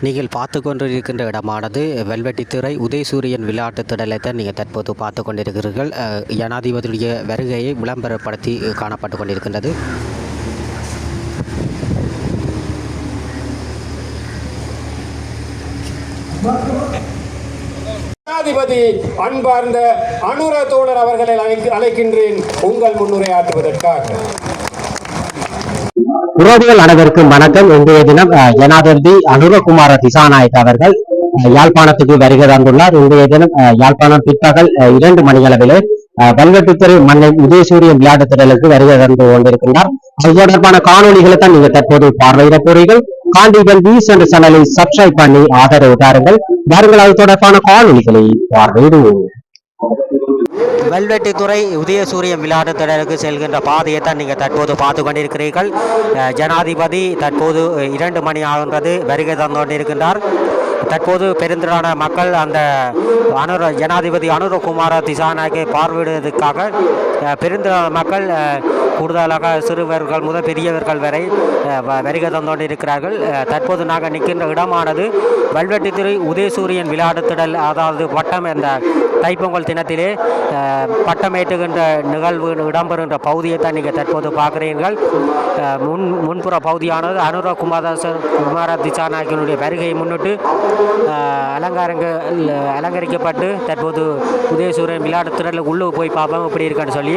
நீங்கள் பார்த்து கொண்டிருக்கின்ற இடமானது வெல்வெட்டித்துறை உதயசூரியன் விளையாட்டு திடலை நீங்கள் தற்போது பார்த்து கொண்டிருக்கிறீர்கள். ஜனாதிபதியுடைய வருகையை விளம்பரப்படுத்தி காணப்பட்டு கொண்டிருக்கின்றது. ஜனாதிபதி அன்பார்ந்த அனுர தோழர் அவர்களை அழைக்க- அழைக்கின்றேன். உங்கள் முன்னுரையாற்றுவதற்காக உறவுகள் அனைவருக்கும் வணக்கம். இன்றைய தினம் ஜனாதிபதி அனுரகுமார திசாநாயக் அவர்கள் யாழ்ப்பாணத்துக்கு வருகை தந்துள்ளார். இன்றைய தினம் யாழ்ப்பாணம் பிற்பகல் இரண்டு மணியளவிலே வல்வெட்டுத்துறை மன்னன் உதயசூரியன் விளையாட்டு திடலுக்கு வருகை தந்து கொண்டிருக்கின்றார். அது தொடர்பான காணொலிகளை தான் நீங்க தற்போது பார்வையிட போறீர்கள். காண்டிபன் வீஸ் என்ற சேனலை சப்ஸ்கிரைப் பண்ணி ஆதரவு தாருங்கள். வாருங்கள் அது தொடர்பான காணொலிகளை பார்வையிடுவோம். வெல்வெட்டித்துறை உதயசூரியன் விளையாட்டு திடலுக்கு செல்கின்ற பாதையை தான் நீங்கள் தற்போது பார்த்து கொண்டிருக்கிறீர்கள். ஜனாதிபதி தற்போது இரண்டு மணி ஆகின்றது. வருகை தந்து கொண்டிருக்கின்றார் தற்போது பெருந்திரளான மக்கள் அந்த அனுர ஜனாதிபதி அனுரகுமார திசாநாயக்கை பார்வையிடுவதற்காக அஹ், பெருந்திரளான மக்கள் கூடுதலாக சிறுவர்கள் முதல் பெரியவர்கள் வரை வருகை தந்து இருக்கிறார்கள். தற்போது நாங்கள் நிற்கின்ற இடமானது வல்வெட்டித்துறை உதயசூரியன் விளையாடுத்திடல் அதாவது வட்டம் என்ற தைப்பொங்கல் தினத்திலே பட்டமேட்டுகின்ற நிகழ்வு இடம்பெறுகின்ற பகுதியை தான் நீங்கள் தற்போது பார்க்குறீர்கள். முன் முன்புற பகுதியானது அனுர குமார திசாநாயகனுடைய வருகையை முன்னிட்டு அலங்காரங்கள் அலங்கரிக்கப்பட்டு தற்போது உதயசூரன் விளையாட்டு திடலுக்கு உள்ளே போய் பார்ப்போம் எப்படி இருக்கான்னு சொல்லி.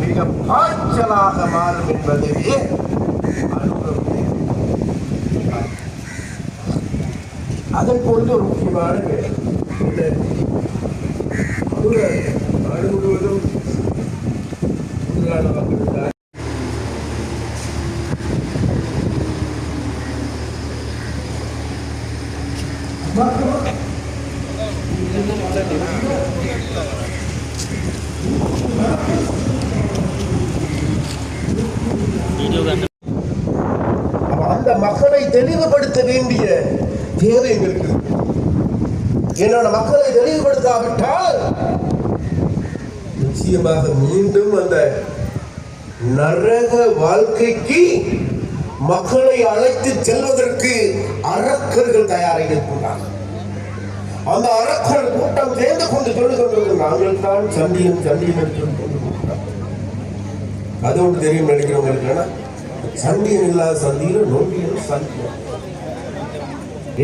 மிக பாய்ச்சலாக மாறும் என்பதையே அதை அதன் போன்று ஒரு முக்கியமான வேலை. இந்த நாடு முழுவதும் மக்களுக்காக அப்ப அந்த மக்களை தெளிவுபடுத்த வேண்டிய தேவை எங்களுக்கு இருக்கு. என்னோட மக்களை இல்லாவிட்டால் நிச்சயமாக மீண்டும் அந்த நரக வாழ்க்கைக்கு மக்களை அழைத்து செல்வதற்கு அரக்கர்கள் தயாராக இருக்கின்றார்கள். அந்த அரக்கர் கூட்டம் சேர்ந்து கொண்டு சொல்லிக் கொண்டிருக்கிற நாங்கள் தான் சந்தியம் சந்தியம் என்று அது ஒன்று தெரியும் நினைக்கிறவங்களுக்கு என்னன்னா, இல்லாத சந்தியில் நோண்டியும் சந்தியம்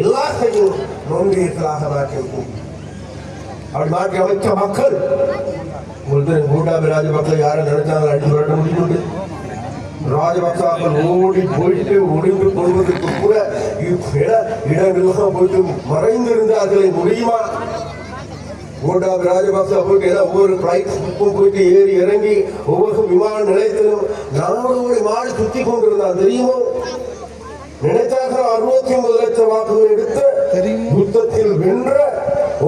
எல்லாத்தையும் நோண்டியர்களாக மாற்றிருக்கும் அப்படி மாற்றி அமைச்ச மக்கள் உங்களுக்கு மூன்றாவது ராஜபக்ச யாரும் நினைச்சாங்க அடிச்சு விரட்ட முடியும் ராஜபக்சாக்கள் ஓடி போயிட்டு ஒளிந்து கொள்வதற்கு கூட இட இடமெல்லாம் போயிட்டு மறைந்திருந்தார்களே முடியுமா மூன்றாவது ராஜபக்சா போயிட்டு ஏதோ ஒவ்வொரு பிளைட் போயிட்டு ஏறி இறங்கி ஒவ்வொரு விமான நிலையத்திலும் நானூறு மாடு சுத்தி கொண்டிருந்தான் தெரியுமோ நினைச்சாக அறுபத்தி ஒன்பது லட்சம் வாக்குகள் எடுத்து யுத்தத்தில் வென்ற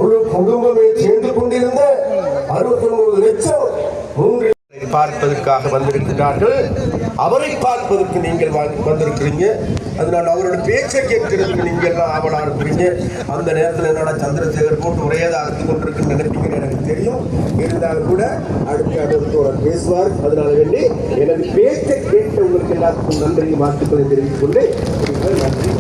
முழு குடும்பமே சேர்ந்து கொண்டிருந்த அறுபத்தி ஒன்பது லட்சம் மூன்று பார்ப்பதற்காக வந்திருக்கிறார்கள். அவரை பார்ப்பதற்கு நீங்கள் வந்திருக்கிறீங்க. அதனால் அவரோட பேச்சை கேட்கிறதுக்கு நீங்கள் எல்லாம் ஆவலா இருக்கிறீங்க. அந்த நேரத்தில் என்னோட சந்திரசேகர் போட்டு உரையாத அறுத்து கொண்டிருக்குன்னு நினைப்பீங்கன்னு எனக்கு தெரியும். இருந்தாலும் கூட அடுத்த அடுத்தோட பேசுவார். அதனால வேண்டி எனது பேச்சை கேட்ட உங்களுக்கு எல்லாத்துக்கும் நன்றியை வாழ்த்துக்களை தெரிவித்துக் கொண்டு நன்றி.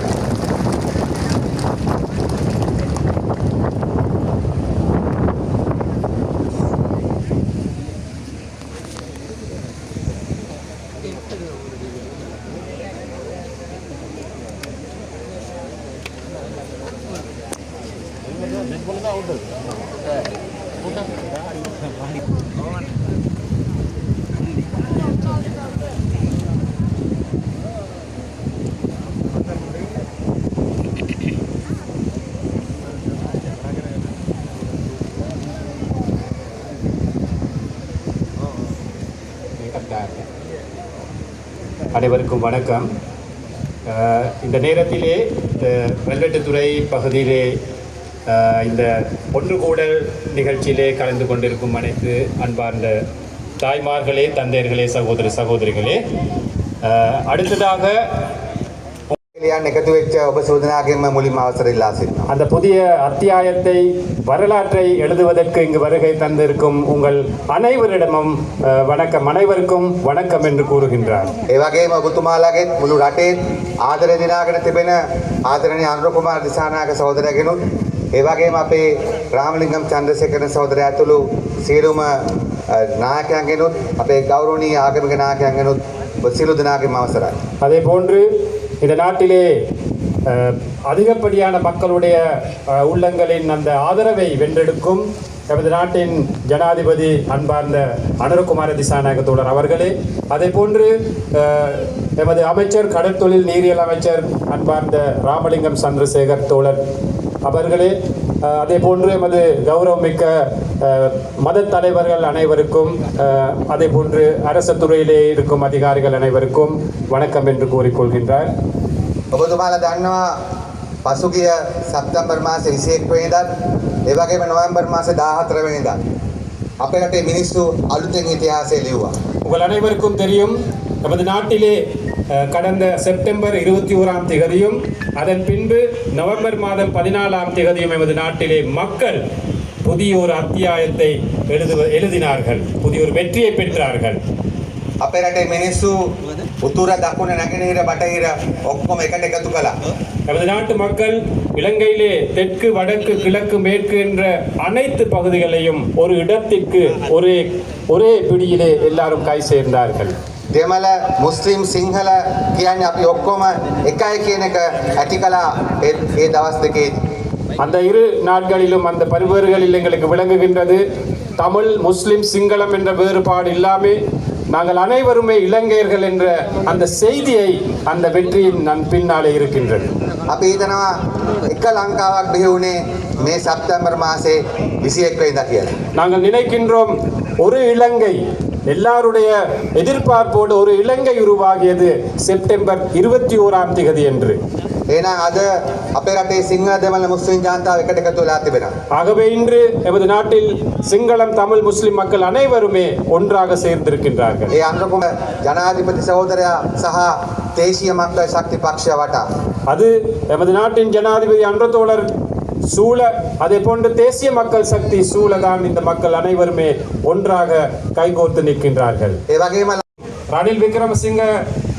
அனைவருக்கும் வணக்கம். இந்த நேரத்திலே இந்த வெல்வெட்டுத்துறை பகுதியிலே இந்த ஒன்று கூடல் நிகழ்ச்சியிலே கலந்து கொண்டிருக்கும் அனைத்து அன்பார்ந்த தாய்மார்களே தந்தையர்களே சகோதர சகோதரிகளே அஹ், அடுத்ததாக ලියන්න එකතු වෙච්ච ඔබ සූදනාගෙන්ම මුලින්ම අවසර ඉල්ලා සිටිනවා. அந்த புதிய அத்தியாயத்தை வரலாற்றை எழுதுவதற்கு இங்கு வருகை தந்திருக்கும் உங்கள் அனைவரிடமும் அஹ், வணக்கம் அனைவருக்கும் வணக்கம் என்று கூறுகின்றார் ඒ වගේම ඔබතුමාලාගෙත් මුළු රටේ ආදරය දිනාගෙන තිබෙන ආදරණීය අනුර කුමාර දිසානායක සහෝදරයාගෙනුත් ඒ වගේම අපේ රාමලිංගම් චන්ද්‍රසේකරන සහෝදරයා ඇතුළු සියලුම අ, නායකයන්ගෙනුත් අපේ ගෞරවනීය ආගමික නායකයන්ගෙනුත් ඔබ සියලු දෙනාගේම අවසරයි. அதே போன்று இந்த நாட்டிலே அஹ், அதிகப்படியான மக்களுடைய அஹ், உள்ளங்களின் அந்த ஆதரவை வென்றெடுக்கும் எமது நாட்டின் ஜனாதிபதி அன்பார்ந்த அனுரகுமார திசாநாயக தோழர் அவர்களே அதே போன்று அஹ், எமது அமைச்சர் கடற்தொழில் நீரியல் அமைச்சர் அன்பார்ந்த ராமலிங்கம் சந்திரசேகர் தோழர் அவர்களே அஹ், அதே போன்று எமது கௌரவமிக்க அஹ், மத தலைவர்கள் அனைவருக்கும் அஹ், அதே போன்று அரசு துறையிலே இருக்கும் அதிகாரிகள் அனைவருக்கும் வணக்கம் என்று கூறிக்கொள்கின்றார் ඔබතුමාලා දන්නවා පසුගිය සැප්තැම්බර් මාසේ 21 වෙනිදාත් ඒ වගේම නොවැම්බර් මාසේ 14 වෙනිදාත් අපේ රටේ මිනිස්සු අලුතෙන් ඉතිහාසය ලිව්වා. உங்கள் அனைவருக்கும் தெரியும் நமது நாட்டிலே அஹ், கடந்த செப்டம்பர் இருபத்தி ஓராம் திகதியும் அதன் பின்பு நவம்பர் மாதம் பதினாலாம் திகதியும் எமது நாட்டிலே மக்கள் புதிய ஒரு அத்தியாயத்தை எழுதுவ எழுதினார்கள் புதிய ஒரு வெற்றியை பெற்றார்கள் අපේ රටේ මිනිස්සු උතුර දකුණ නැගෙනහිර බටහිර ඔක්කොම එකට එකතු කළා. நமது நாட்டு மக்கள் இலங்கையிலே தெற்கு வடக்கு கிழக்கு மேற்கு என்ற அனைத்து பகுதிகளையும் ஒரு இடத்திற்கு ஒரே ஒரே பிடியிலே எல்லாரும் கை சேர்ந்தார்கள் දෙමළ මුස්ලිම් සිංහල කියන්නේ අපි ඔක්කොම එකයි කියන එක ඇති කළා ඒ ඒ දවස් දෙකේදී. அந்த இரு நாட்களிலும் அந்த பருவர்களில் எங்களுக்கு விளங்குகின்றது தமிழ் முஸ்லிம் சிங்களம் என்ற வேறுபாடு இல்லாமல் நாங்கள் அனைவருமே இலங்கையர்கள் என்ற அந்த செய்தியை அந்த வெற்றியின் நன் பின்னாலே இருக்கின்றது අපි හිතනවා එක ලංකාවක් බිහි වුණේ මේ සැප්තැම්බර් මාසේ 21 වෙනිදා කියලා. நாங்கள் நினைக்கின்றோம் ஒரு இலங்கை எல்லாருடைய எதிர்பார்ப்போடு ஒரு இலங்கை உருவாகியது செப்டம்பர் இருபத்தி ஓராம் திகதி என்று එහෙනම් අද අපේ රටේ සිංහල දෙමළ මුස්ලිම් ජනතාව එකට එකතු වෙලා තිබෙනවා. ஆகவே இன்று எமது நாட்டில் சிங்களம் தமிழ் முஸ்லிம் மக்கள் அனைவருமே ஒன்றாக சேர்ந்திருக்கின்றார்கள் ඒ අනුරකුම ජනාධිපති සහෝදරයා සහ දේශීය මක්කල් ශක්ති පක්ෂය වටා. அது எமது நாட்டின் ஜனாதிபதி அன்றத்தோழர் சூழ அதே போன்று தேசிய மக்கள் சக்தி சூழதான் இந்த மக்கள் அனைவருமே ஒன்றாக கைகோர்த்து நிற்கின்றார்கள். ரணில் விக்ரமசிங்க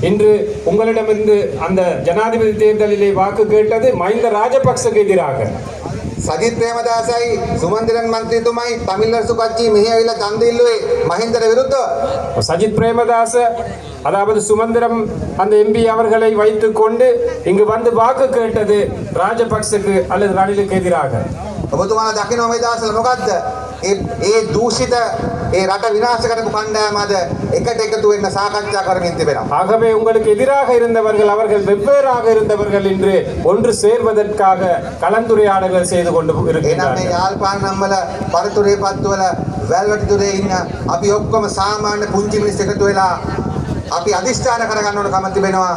இன்று உங்களிடமிருந்து அந்த ஜனாதிபதி தேர்தலிலே வாக்கு கேட்டது மஹிந்த ராஜபக்சக்கு எதிராக. சஜித் பிரேமதாசாய் சுமந்திரன் மந்திரித்துமாய் தமிழரசு கட்சி மிகையில தந்தில்லுவை மஹிந்தர விருத்த? சஜித் பிரேமதாச அதாவது சுமந்திரம் அந்த எம்பி அவர்களை வைத்துக் கொண்டு இங்கு வந்து வாக்கு கேட்டது ராஜபக்சக்கு அல்லது ரணிலுக்கு எதிராக ඔබතුමාලා දකිනවා මේ දවස්වල මොකද්ද? ඒ ඒ දූෂිත ඒ රට විනාශ කරපු කණ්ඩායම අද එකට එකතු වෙන්න සාකච්ඡා කරමින් තිබෙනවා. ஆகவே உங்களுக்கு எதிராக இருந்தவர்கள் அவர்கள் வெவ்வேறாக இருந்தவர்கள் என்று ஒன்று சேர்வதற்காக கலந்துரையாடல்கள் செய்து கொண்டு එහෙනම් මේ இருக்கிறார்கள் යාල්පාන නම්වල පරතුරේ පත්වල වැල්වටිදුරේ ඉන්න අපි ඔක්කොම සාමාන්‍ය පුංචි මිනිස්සු එකතු වෙලා අපි අදිෂ්ඨාන කරගන්න ඕන කම තිබෙනවා.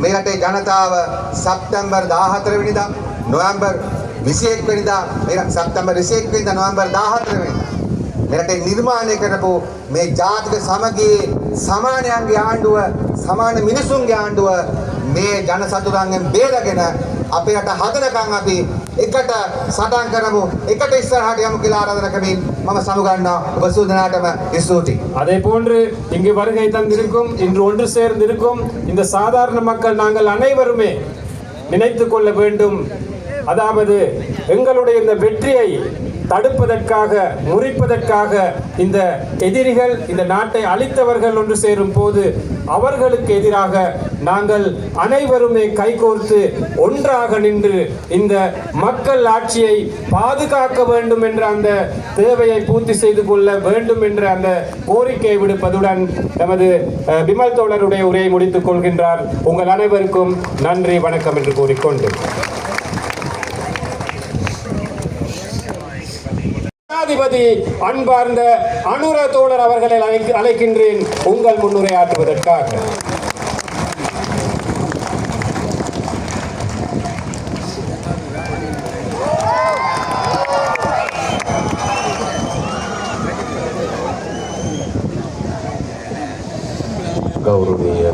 මේ රටේ ජනතාව සැප්තැම්බර් 14 වෙනිදා නොවැම්බර් 21 වෙනිදා මේ ර- සැප්තැම්බර් 21 වෙනිදා නොවැම්බර් 14 වෙනිදා. මේ රටේ නිර්මාණය කරපු මේ ජාතික සමගියේ සමානයන්ගේ ආණ්ඩුව සමාන මිනිසුන්ගේ ආණ්ඩුව මේ ජන සතුරන්ගෙන් බේරගෙන අපේ රට හදනකම් අපි එකට සටන් කරමු එකට ඉස්සරහට යමු කියලා ආරාධනා කරමින් මම සමුගන්නවා ඔබ සූදනාටම ස්තුතියි அதே போன்று இங்கு வருகை தந்திருக்கும் இன்று ஒன்று சேர்ந்திருக்கும் இந்த சாதாரண மக்கள் நாங்கள் அனைவருமே நினைத்து கொள்ள வேண்டும் அதாவது எங்களுடைய இந்த வெற்றியை தடுப்பதற்காக முறிப்பதற்காக இந்த எதிரிகள் இந்த நாட்டை அழித்தவர்கள் ஒன்று சேரும் போது அவர்களுக்கு எதிராக நாங்கள் அனைவருமே கைகோர்த்து ஒன்றாக நின்று இந்த மக்கள் ஆட்சியை பாதுகாக்க வேண்டும் என்ற அந்த தேவையை பூர்த்தி செய்து கொள்ள வேண்டும் என்ற அந்த கோரிக்கையை விடுப்பதுடன் எமது விமல் தோழருடைய உரையை முடித்துக் கொள்கின்றார். உங்கள் அனைவருக்கும் நன்றி வணக்கம் என்று கூறிக்கொண்டு. ஜனாதிபதி அன்பார்ந்த அனுர தோழர் அவர்களை அழைக்கின்றேன். உங்கள் முன்னுரையாற்றுவதற்காக. ಗೌರವನೀಯ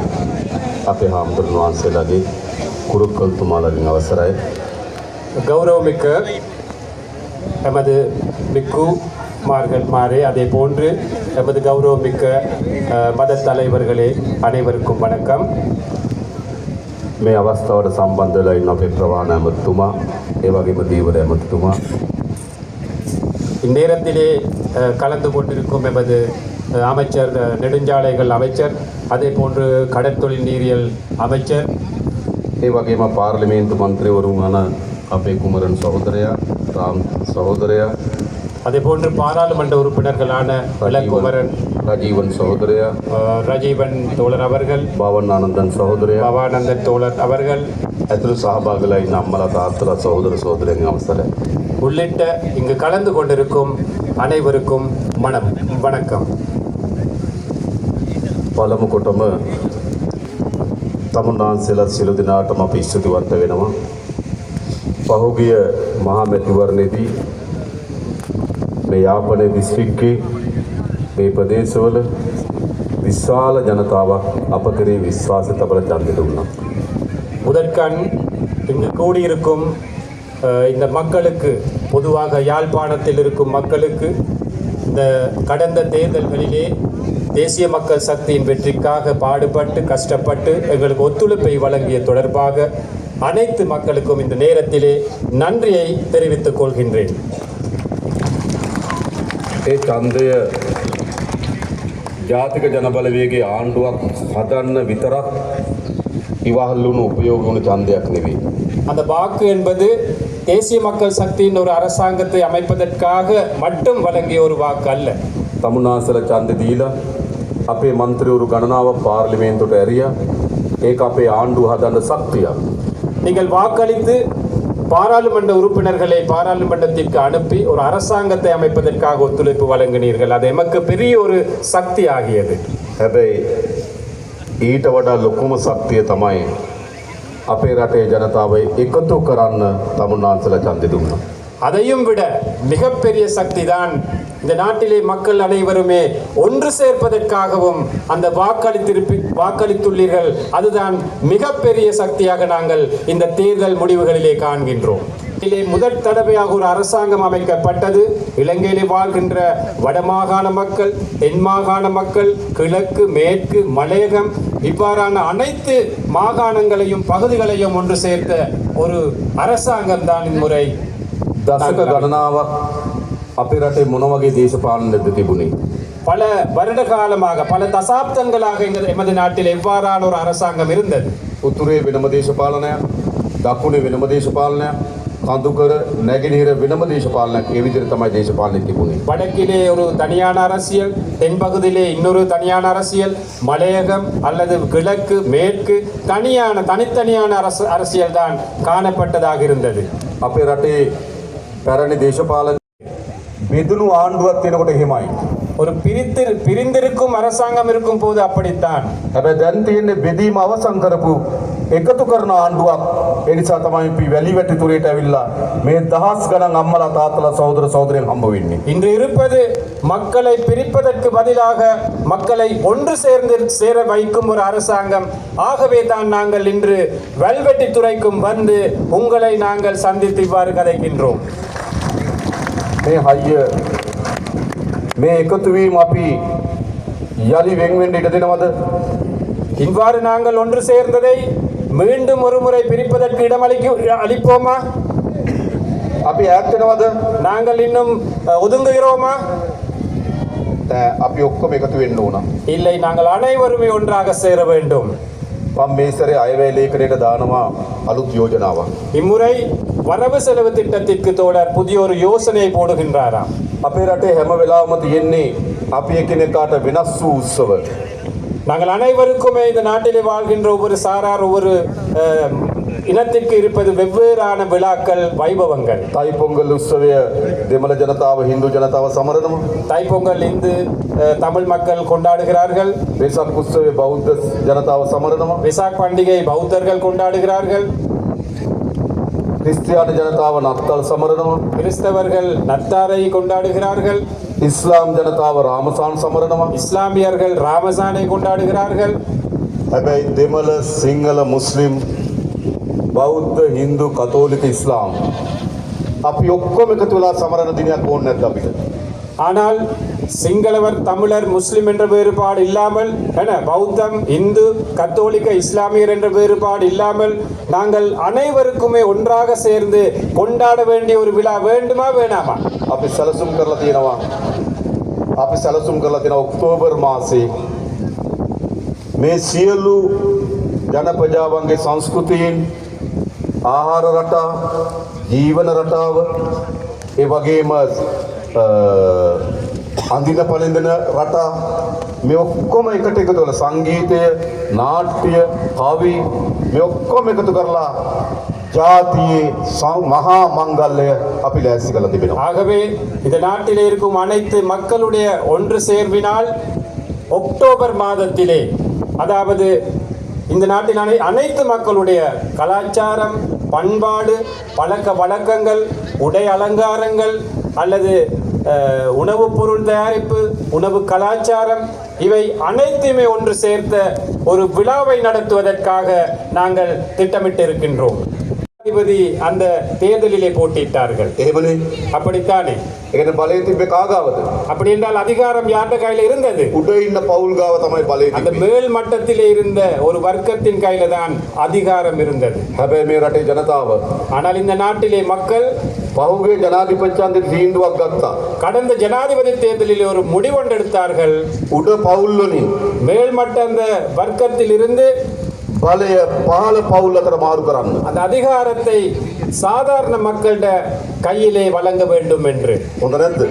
ಅಫಿಹ ಅಬ್ದುಲ್ ಮಾನ್ಸೆಲ್ ಅಲಿ ಕುರುಕಲ್ ತುಮಾಲರಿನ ಅವಸರ ಗೌರವಮಿಕ್ಕ ನಮ್ಮದು மிக்கு மார்கள் மாறே அதே போன்று எமது கௌரவமிக்க அஹ், மத தலைவர்களே அனைவருக்கும் வணக்கம் මේ අවස්ථාවට සම්බන්ධ වෙලා ඉන්න අපේ ප්‍රවාණ ඇමතුමා ඒ වගේම දීවර ඇමතුමා இந்நேரத்திலே அஹ், கலந்து கொண்டிருக்கும் எமது அஹ், அமைச்சர் அஹ், நெடுஞ்சாலைகள் அமைச்சர் அதே போன்று கடற்தொழில் நீரியல் அமைச்சர் ඒ වගේම පාර්ලිමේන්තු මන්ත්‍රීවරුන් වන අපේ කුමරන් සහෝදරයා රාම් සහෝදරයා அதே போன்று பாராளுமன்ற உறுப்பினர்களான இளங்குமரன் රජීවන් සහෝදරයා அஹ், ரஜீவன் தோழர் அவர்கள் බවන් ආනන්දන් සහෝදරයා பவானந்தன் தோழர் அவர்கள் ඇතුළු සහභාගලා ඉන්න අම්මලා තාත්තලා සහෝදර සහෝදරයන් අවසරයි உள்ளிட்ட இங்கு கலந்து கொண்டிருக்கும் அனைவருக்கும் மனம் வணக்கம் පළමු කොටම තමුන්නාන්සේලා සියලු දෙනාටම අපි ස්තුතිවන්ත වෙනවා. පහුගිය මහා මැතිවරණයේදී మీ యాపడే డిస్టిక్కి మీ ప్రదేశంలో విశాల జనతావ అపకరి விசுவாசத்தை பலத்தாண்டு உள்ளோம் முதற்கண் இங்கு கூடியிருக்கும் இந்த மக்களுக்கு பொதுவாக யாழ்ப்பாணத்தில் இருக்கும் மக்களுக்கு இந்த கடந்த தேர்தல்களிலே தேசிய மக்கள் சக்தியின் வெற்றிக்காக பாடுபட்டு கஷ்டப்பட்டு எங்களுக்கு ஒத்துழைப்பை வழங்கிய தொடர்பாக அனைத்து மக்களுக்கும் இந்த நேரத்திலே நன்றியை தெரிவித்துக் கொள்கின்றேன் ඒ ඡන්දය ජාතික ජනබලවේගේ ආණ්ඩුවක් හදන්න විතරක් ඉවහල් වුණු උපයෝග වුණු ඡන්දයක් නෙවෙයි. அந்த வாக்கு என்பது தேசிய மக்கள் சக்தியின் ஒரு அரசாங்கத்தை அமைப்பதற்காக மட்டும் வழங்கிய ஒரு வாக்கு அல்ல තමුන්නාසල ඡන්දෙ දීලා අපේ මන්ත්‍රීවරු ගණනාවක් පාර්ලිමේන්තුවට ඇරියා. ඒක අපේ ආණ්ඩුව හදන්න ශක්තියක්. நீங்கள் வாக்களித்து பாராளுமன்ற உறுப்பினர்களை பாராளுமன்றத்திற்கு அனுப்பி ஒரு அரசாங்கத்தை அமைப்பதற்காக ஒத்துழைப்பு வழங்கினீர்கள் அது எமக்கு பெரிய ஒரு சக்தி ஆகியது හැබැයි ඊට වඩා ලොකුම ශක්තිය තමයි අපේ රටේ ජනතාව එකතු කරන්න තමුන්නාන්සල චන්දි දුන්නා. அதையும் விட மிகப்பெரிய சக்தி தான் இந்த நாட்டிலே மக்கள் அனைவருமே ஒன்று சேர்ப்பதற்காகவும் அந்த வாக்களித்திருப்பி வாக்களித்துள்ளீர்கள். அதுதான் மிகப்பெரிய சக்தியாக நாங்கள் இந்த தேர்தல் முடிவுகளிலே காண்கின்றோம். இதிலே முதல் தடவையாக ஒரு அரசாங்கம் அமைக்கப்பட்டது. இலங்கையிலே வாழ்கின்ற வடமாகாண மக்கள் தென் மாகாண மக்கள் கிழக்கு மேற்கு மலையகம் இவ்வாறான அனைத்து மாகாணங்களையும் பகுதிகளையும் ஒன்று சேர்த்த ஒரு அரசாங்கம் தான் இம்முறை. දසක ගණනාවක් අපේ රටේ මොනවගේ දේශපාලනද තිබුණේ. பல வருட காலமாக பல தசாப்தங்களாக எங்கள் எமது நாட்டில் எவ்வாறான ஒரு அரசாங்கம் இருந்தது උතුරේ වෙනම දේශපාලනයක් දකුණේ වෙනම දේශපාලනයක් කඳුකර නැගෙනහිර වෙනම දේශපාලනයක් ඒ විදිහට තමයි දේශපාලනය තිබුණේ. வடக்கிலே ஒரு தனியான அரசியல் தென்பகுதியிலே இன்னொரு தனியான அரசியல் மலையகம் அல்லது கிழக்கு மேற்கு தனியான தனித்தனியான அரசு அரசியல் தான் காணப்பட்டதாக இருந்தது අපේ රටේ පැරණි දේශපාලන බෙදුණු ආණ්ඩුවක් තියෙනකොට එහෙමයි. ஒரு பிரித்து பிரிந்திருக்கும் அரசாங்கம் இருக்கும் போது அப்படித்தான் හැබැයි දැන් තියෙන්නේ බෙදීම අවසන් කරපු එකතු කරන ආණ්ඩුවක්. ඒ නිසා තමයි අපි වැලි වැටි තුරේට ඇවිල්ලා මේ දහස් ගණන් අම්මලා තාත්තලා සහෝදර සහෝදරයන් හම්බ වෙන්නේ. இன்று இருப்பது மக்களை பிரிப்பதற்கு பதிலாக மக்களை ஒன்று சேர்ந்து சேர வைக்கும் ஒரு அரசாங்கம் ஆகவே தான் நாங்கள் இன்று வெல்வெட்டி துறைக்கும் வந்து உங்களை நாங்கள் சந்தித்து இவ்வாறு கதைக்கின்றோம் මේ හයිය මේ එකතු වීම අපි යලි වෙන් වෙන්න ඉඩ දෙනවද? இவ்வாறு நாங்கள் ஒன்று சேர்ந்ததை மீண்டும் ஒரு முறை பிரிப்பதற்கு இடமளிக்க அளிப்போமா අපි ඈත් වෙනවද? நாங்கள் இன்னும் அஹ், ஒதுங்குகிறோமா නෑ අපි ඔක්කොම එකතු වෙන්න ඕන. இல்லை நாங்கள் அனைவருமே ஒன்றாக சேர வேண்டும் මම මේ සැරේ අයවැය ලේඛනයට දානවා අලුත් යෝජනාවක්. இம்முறை வரவு செலவு திட்டத்திற்கு தோழர் புதிய ஒரு யோசனையை போடுகின்றாராம் අපේ රටේ හැම වෙලාවම තියෙන්නේ අපි එකිනෙකාට වෙනස් වූ උත්සව. நாங்கள் அனைவருக்குமே இந்த நாட்டிலே வாழ்கின்ற ஒவ்வொரு சாரார் ஒவ்வொரு அஹ், இனத்திற்கு இருப்பது வெவ்வேறான விழாக்கள் வைபவங்கள் තයි පොංගල් උත්සවය දෙමළ ජනතාව හින්දු ජනතාව සමරනවා. தைப்பொங்கல் இந்து அஹ், தமிழ் மக்கள் கொண்டாடுகிறார்கள் වෙසක් උත්සවය බෞද්ධ ජනතාව සමරනවා. விசாக் பண்டிகை பௌத்தர்கள் கொண்டாடுகிறார்கள் ක්‍රිස්තියානි ජනතාව නත්තල් සමරනවා. கிறிஸ்தவர்கள் நத்தாரை கொண்டாடுகிறார்கள் ඉස්ලාම් ජනතාව රාමසාන් සමරනවා. இஸ்லாமியர்கள் ராமசானை கொண்டாடுகிறார்கள் හැබැයි දෙමළ සිංහල මුස්ලිම් බෞද්ධ හින්දු කතෝලික ඉස්ලාම්. අපි ඔක්කොම එකතු වෙලා සමරන දිනයක් ඕනේ නැද්ද අපිට? ஆனால் சிங்களவர் தமிழர் முஸ்லிம் என்ற வேறுபாடு இல்லாமல் என பௌத்தம் இந்து கத்தோலிக்க இஸ்லாமியர் என்ற வேறுபாடு இல்லாமல் நாங்கள் அனைவருக்குமே ஒன்றாக சேர்ந்து கொண்டாட வேண்டிய ஒரு விழா வேண்டுமா வேணாமா අපි සැලසුම් කරලා තියෙනවා. අපි සැලසුම් කරලා තියෙන ඔක්තෝබර් මාසේ මේ සියලු ජනපජාවන්ගේ සංස්කෘතියෙන් ආහාර රටා ජීවන රටාව ඒ වගේම අ, අඳින පළඳින රටා මේ ඔක්කොම එකට එකතු කරලා සංගීතය නාට්‍ය කවි මේ ඔක්කොම එකතු කරලා ජාතියේ සම්- මහා මංගල්‍යය අපි ලෑස්ති කරලා තිබෙනවා ஆகவே இந்த நாட்டிலே இருக்கும் அனைத்து மக்களுடைய ஒன்று சேர்வினால் அக்டோபர் மாதத்திலே அதாவது இந்த நாட்டின் அனை அனைத்து மக்களுடைய கலாச்சாரம் பண்பாடு பழக்க வழக்கங்கள் உடை அலங்காரங்கள் அல்லது அஹ், உணவுப் பொருள் தயாரிப்பு உணவு கலாச்சாரம் இவை அனைத்தையுமே ஒன்று சேர்த்த ஒரு விழாவை நடத்துவதற்காக நாங்கள் திட்டமிட்டு இருக்கின்றோம் ஜனாதிபதி அந்த தேர்தலிலே போட்டியிட்டார்கள் එහෙමනේ அப்படித்தானே ඒකට බලය තිබ්බේ කාගාවද அப்படி என்றால் அதிகாரம் யார்ட கையில இருந்தது උඩ ඉන්න පවුල් ගාව තමයි බලය அந்த තිබ්බේ மேல் மட்டத்திலே இருந்த ஒரு வர்க்கத்தின் கையில தான் அதிகாரம் இருந்தது හැබැයි මේ රටේ ජනතාව ஆனால் இந்த நாட்டிலே மக்கள் பவுகே ஜனாதிபதி தீந்து வாக்கத்தா கடந்த ஜனாதிபதி தேர்தலில் ஒரு முடிவொண்டெடுத்தார்கள். உட பவுல்லனி. மேல்மட்ட அந்த வர்க்கத்தில் இருந்து பழைய பால பவுலத்தர மாறுகிறாங்க அந்த அதிகாரத்தை சாதாரண மக்களிட கையிலே வழங்க வேண்டும் என்று. உணர்ந்து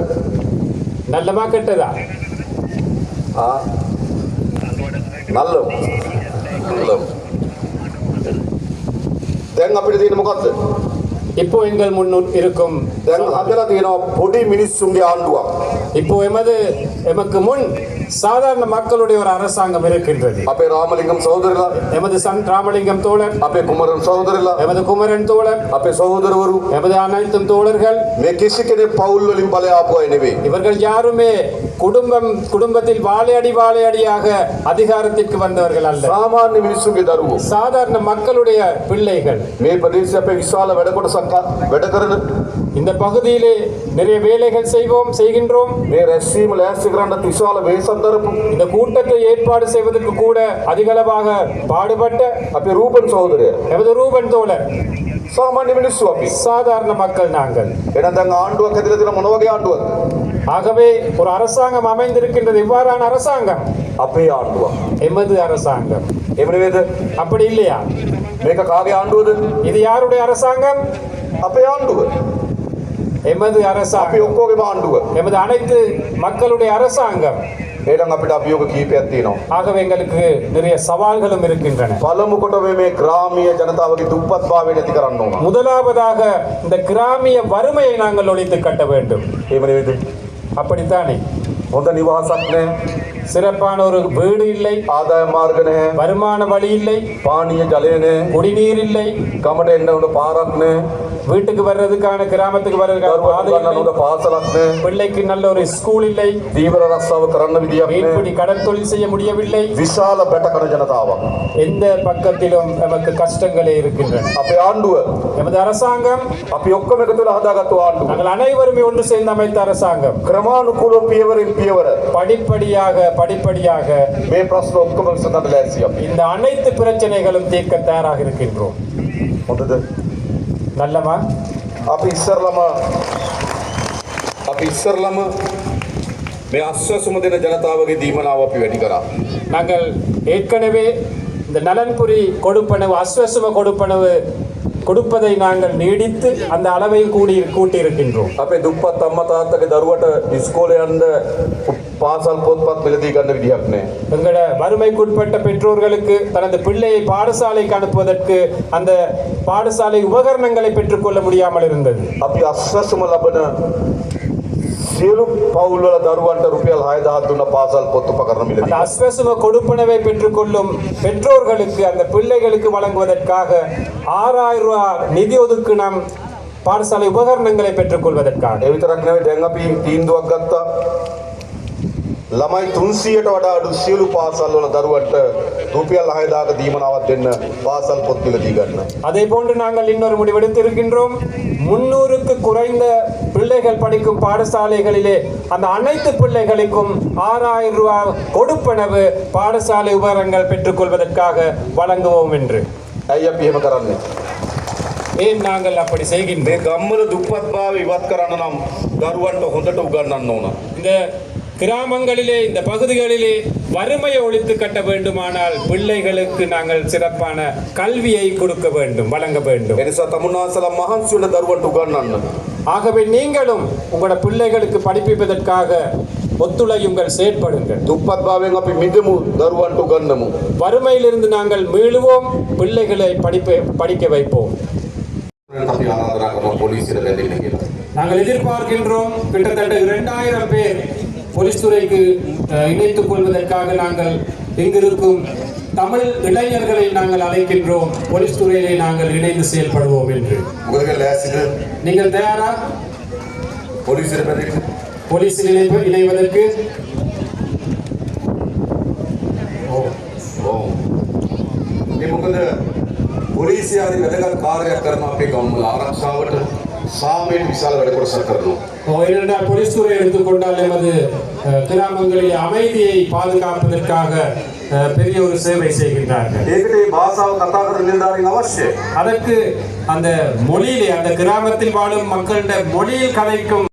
நல்லமா கெட்டதா? நல்ல. நல்ல. தேங்காய் பிடித்து முகத்து. இப்போ எங்கள் முன் இருக்கும் දැන් හදලා තියෙනවා පොඩි මිනිස්සුන්ගේ ආණ්ඩුවක් இப்போ எமது எமக்கு முன் சாதாரண மக்களுடைய ஒரு அரசாங்கம் இருக்கின்றது. அப்பே ராமலிங்கம் சகோதரலா எமது சன் ராமலிங்கம் தோழர் அப்பே குமரன் சகோதரலா எமது குமரன் தோழர் அப்பே சகோதரவரு? எமது அனைத்தும் தோழர்கள். மே கிசிக்கனே பவுல்வலின் பல ஆப்போ எனவே இவர்கள் யாருமே குடும்பம் குடும்பத்தில் வாழையடி வாழையடியாக அதிகாரத்திற்கு வந்தவர்கள் அல்ல. சாமானிய மினிசுக்கு தருவோம். சாதாரண மக்களுடைய பிள்ளைகள். மே பிரதேச அப்பே விசால வெடகொட சக்கா வெடகரது இந்த பகுதியிலே நிறைய வேலைகள் செய்வோம் செய்கின்றோம். மே ரசீம் லேசுகிற விசால வேசம் சகோதரரும் இந்த கூட்டத்தை ஏற்பாடு செய்வதற்கு கூட அதிகளவாக பாடுபட்ட அப்படி ரூபன் சகோதரர் எமது ரூபன் தோழர். சாமானிய மினிஸ்டு அப்படி சாதாரண மக்கள் நாங்கள். இடந்தாங்க ஆண்டுவ கதிரத்தில் முனவகை ஆண்டுவது ஆகவே ஒரு அரசாங்கம் அமைந்திருக்கின்றது. இவ்வாறான அரசாங்கம். அப்பே ஆண்டுவோம் எமது அரசாங்கம். எவ்வளவு அப்படி இல்லையா? மேக காவி ஆண்டுவது இது. யாருடைய அரசாங்கம்? அப்பே ஆண்டுவது எமது அரசாங்கம். எமது அனைத்து மக்களுடைய அரசாங்கம். එහෙනම් අපිට අභියෝග කීපයක් තියෙනවා. ஆகவே எங்களுக்கு நிறைய சவால்களும் இருக்கின்றன පළමු කොට මේ ග්‍රාමීය ජනතාවගේ දුප්පත්භාවය නැති කරන්න ඕන. முதலாவதாக இந்த கிராமிய வறுமையை நாங்கள் ஒழித்து கட்ட வேண்டும் එහෙම නෙවෙයිද? அப்படித்தானே හොඳ නිවාසක් නැහැ, சிறப்பான ஒரு வீடு இல்லை ආදාය මාර්ග නැහැ, வருமான வழி இல்லை පානීය ජලය නැහැ, குடிநீர் இல்லை ගමට එන්න උඩ පාරක් නැහැ, வீட்டுக்கு வர்றதுக்கான கிராமத்துக்கு வர்றதுக்கான பிள்ளைக்கு நல்ல ஒரு ஸ்கூல் இல்லை. தீவிர ரசாவு கரண்ட விதியா மீன்பிடி கடன் தொழில் செய்ய முடியவில்லை. விசால பெட்டகர ஜனதாவம் எந்த பக்கத்திலும் நமக்கு கஷ்டங்களே இருக்கின்றன. அப்படி ஆண்டு எமது அரசாங்கம் அப்படி ஒக்கம் எகத்துல ஆண்டு நாங்கள் அனைவருமே ஒன்று சேர்ந்து அமைத்த அரசாங்கம். கிரமானுகூல பியவரின் பியவர். படிப்படியாக படிப்படியாக மே பிரஸ்ன ஒக்கம் இந்த அனைத்து பிரச்சனைகளும் தீர்க்க தயாராக இருக்கின்றோம். நல்லமா අපි ඉස්සරලම අපි ඉස්සරලම මේ අස්වැසුම දෙන ජනතාවගේ දීමනාව අපි වැඩි කරා. நாங்கள் ஏற்கனவே இந்த நலன்புரி கொடுப்பனவு அஸ்வசும கொடுப்பனவு கொடுப்பதை நாங்கள் நீடித்து அந்த அளவையும் கூடி கூட்டி இருக்கின்றோம் අපේ දුප්පත් අම්මා තාත්තගේ දරුවට ඉස්කෝලේ යන්න පාසල් පොත්පත් මිලදී ගන්න විදිහක් නැහැ. எங்களோட வறுமைக்குட்பட்ட பெற்றோர்களுக்கு தனது பிள்ளையை பாடசாலைக்கு அனுப்புவதற்கு அந்த பாடசாலை உபகரணங்களை பெற்றுக்கொள்ள முடியாமல் இருந்தது අපි අස්වැසුම ලබන සියලු පවුල් වල දරුවන්ට රුපියල් 6000 දුන්න පාසල් පොත් උපකරණ அந்த මිලදී. அஸ்வசும கொடுப்பனவை பெற்றுக்கொள்ளும் பெற்றோர்களுக்கு அந்த பிள்ளைகளுக்கு வழங்குவதற்காக ஆறாயிரம் ரூபாய் நிதி ஒதுக்கினம் பாடசாலை உபகரணங்களை பெற்றுக்கொள்வதற்காக ඒ විතරක් නෙවෙයි දැන් අපි තීන්දුවක් ගත්තා. ළමයි 300ට වඩා අඩු සියලු පාසල් වල දරුවන්ට රුපියල් 6000ක දීමනාවක් දෙන්න පාසල් පොත් මිලදී ගන්න. அதே போன்று நாங்கள் இன்னொரு முடிவெடுத்திருக்கின்றோம் முன்னூறுக்கு குறைந்த பிள்ளைகள் படிக்கும் பாடசாலைகளிலே அந்த அனைத்து பிள்ளைகளுக்கும் ஆறாயிரம் ரூபாய் கொடுப்பனவு பாடசாலை உபகரணங்கள் பெற்றுக்கொள்வதற்காக வழங்குவோம் என்று ඇයි අපි එහෙම කරන්නේ? ஏன் நாங்கள் அப்படி செய்கின்றோம் මේ ගම්වල දුප්පත්භාවය ඉවත් කරන්න නම් දරුවන්ට හොඳට උගන්වන්න ඕන. இந்த கிராமங்களிலே இந்த பகுதிகளிலே வறுமையை ஒழித்து கட்ட வேண்டுமானால் பிள்ளைகளுக்கு நாங்கள் சிறப்பான கல்வியை கொடுக்க வேண்டும் வழங்க வேண்டும். ஆகவே நீங்களும் உங்களோட பிள்ளைகளுக்கு படிப்பிப்பதற்காக ஒத்துழையுங்கள் செயற்படுங்கள். துப்பத் பாவேங்க அப்படி மிகவும் தருவான் கண்ணமும் வறுமையிலிருந்து நாங்கள் மீளுவோம் பிள்ளைகளை படிப்பை படிக்க வைப்போம். நாங்கள் எதிர்பார்க்கின்றோம் கிட்டத்தட்ட இரண்டாயிரம் பேர் போலீஸ் துறைக்கு அஹ், இணைத்துக் கொள்வதற்காக நாங்கள் இங்கிருக்கும் தமிழ் இளைஞர்களை நாங்கள் அழைக்கின்றோம் போலீஸ் துறையிலே நாங்கள் இணைந்து செயல்படுவோம் என்று මොකද ලෑස්තිද நீங்கள் தயாரா පොලිසියට බැඳෙන්න? போலீஸில் இணைப்பு இணைவதற்கு ඔව්. ඒ මොකද පොලිසිය හරි වැදගත් කාර්යයක් කරන අපේ ගම්වල ආරක්ෂාවට සාමයෙන් විශාල වැඩ කොටසක් කරනවා. என்னென்ன பொலிஸ்துறை எடுத்துக்கொண்டால் எமது கிராமங்களின் அமைதியை பாதுகாப்பதற்காக பெரிய ஒரு சேவை செய்கின்றார்கள். அதற்கு அந்த மொழியிலே அந்த கிராமத்தில் வாழும் மக்களிட மொழியில் கலைக்கும்